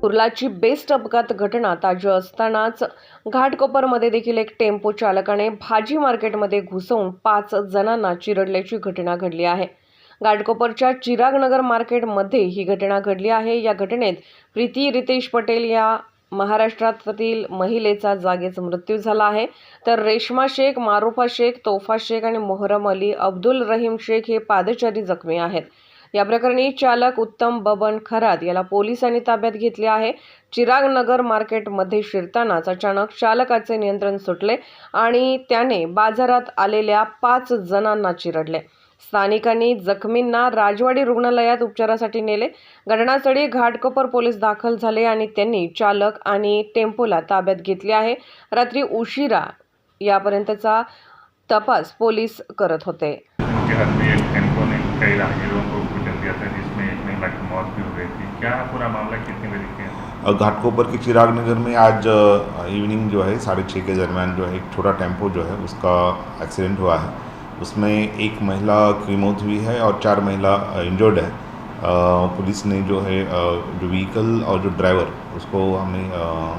कुर्लाची best अपघात घटना ताजी असतानाच घाटकोपरमध्ये देखील एक टेम्पो चालकाने भाजी मार्केटमध्ये घुसवून पाच जणांना चिरडल्याची घटना घडली आहे. घाटकोपरच्या चिरागनगर मार्केटमध्ये ही घटना घडली आहे. या घटनेत प्रीती रितेश पटेल या महाराष्ट्रातील महिलेचा जागीच मृत्यू झाला आहे. तर रेश्मा शेख मारुफा शेख तोफा शेख आणि मोहरम अली अब्दुल रहीम शेख हे पादचारी जखमी आहेत. या प्रकरणी चालक उत्तम बबन खरात याला पोलिसांनी ताब्यात घेतले आहे. चिराग नगर मार्केटमध्ये शिरतानाच अचानक चालकाचे नियंत्रण सुटले आणि त्याने बाजारात आलेल्या पाच जणांना चिरडले. स्थानिकांनी जखमींना राजवाडी रुग्णालयात उपचारासाठी नेले. घटनास्थळी घाटकोपर पोलीस दाखल झाले आणि त्यांनी चालक आणि टेम्पोला ताब्यात घेतले आहे. रात्री उशिरा यापर्यंतचा तपास पोलीस करत होते. उनके हाथ में एक टेम्पो ने कई राहगीरों को कुचल दिया था जिसमें एक महिला की मौत भी हो घाटकोपर के चिराग नगर में आज इवनिंग जो है साढ़े छः के दरमियान जो है एक छोटा टेम्पो जो है उसका एक्सीडेंट हुआ है। उसमें एक महिला की मौत हुई है और चार महिला इंजर्ड है। पुलिस ने जो है जो व्हीकल और जो ड्राइवर उसको हमने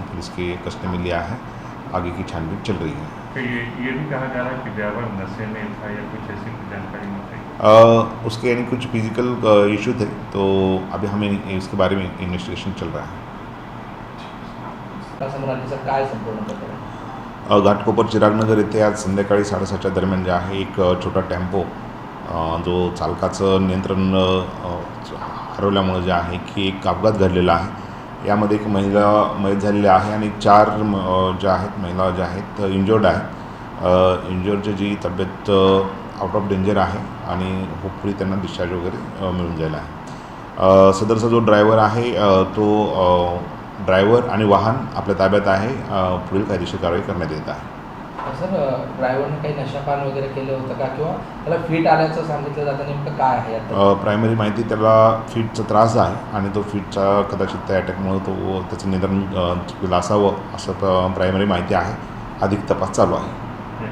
पुलिस के कस्टडी में लिया है। आगे की छानबीन चल रही है। तो ये ये भी कहा जा रहा है कि ड्राइवर नशे में था या कुछ ऐसी कुछ जानकारी नहीं उसके यानी कुछ फ़िज़िकल इशू थे तो अभी हमें इसके बारे में इन्वेस्टिगेशन चल रहा है। घाटकोपर चिरागनगर येथे आज संध्याकाळी साडेसातच्या दरम्यान जे आहे एक छोटा टेम्पो जो चालकाचं नियंत्रण हरवल्यामुळं हरवल्यामुळे जे आहे की एक अपघात घडलेला आहे. यामध्ये एक महिला मयत झालेली आहे आणि चार म- ज्या आहेत महिला ज्या आहेत इंजोर्ड आहेत. इंजोर्डची जी तब्येत आउट ऑफ डेंजर आहे आणि होपफुली त्यांना डिस्चार्ज वगैरे मिळून जायला आहे. सदरचा जो ड्रायव्हर आहे तो ड्रायव्हर आणि वाहन आपल्या ताब्यात आहे. पुढील कायदेशीर कारवाई करण्यात येत आहे. सर ड्रायव्हरने काही नशापान वगैरे केलं होतं का? किंवा त्याला फिट आल्याचं सांगितलं जातं नेमकं काय आहे प्रायमरी माहिती त्याला फीटचा त्रास आहे आणि तो फीटचा कदाचित त्या अटॅकमुळे तो त्याचं निधन अ, चुकलं असावं असं प्रायमरी माहिती आहे. अधिक तपास चालू आहे.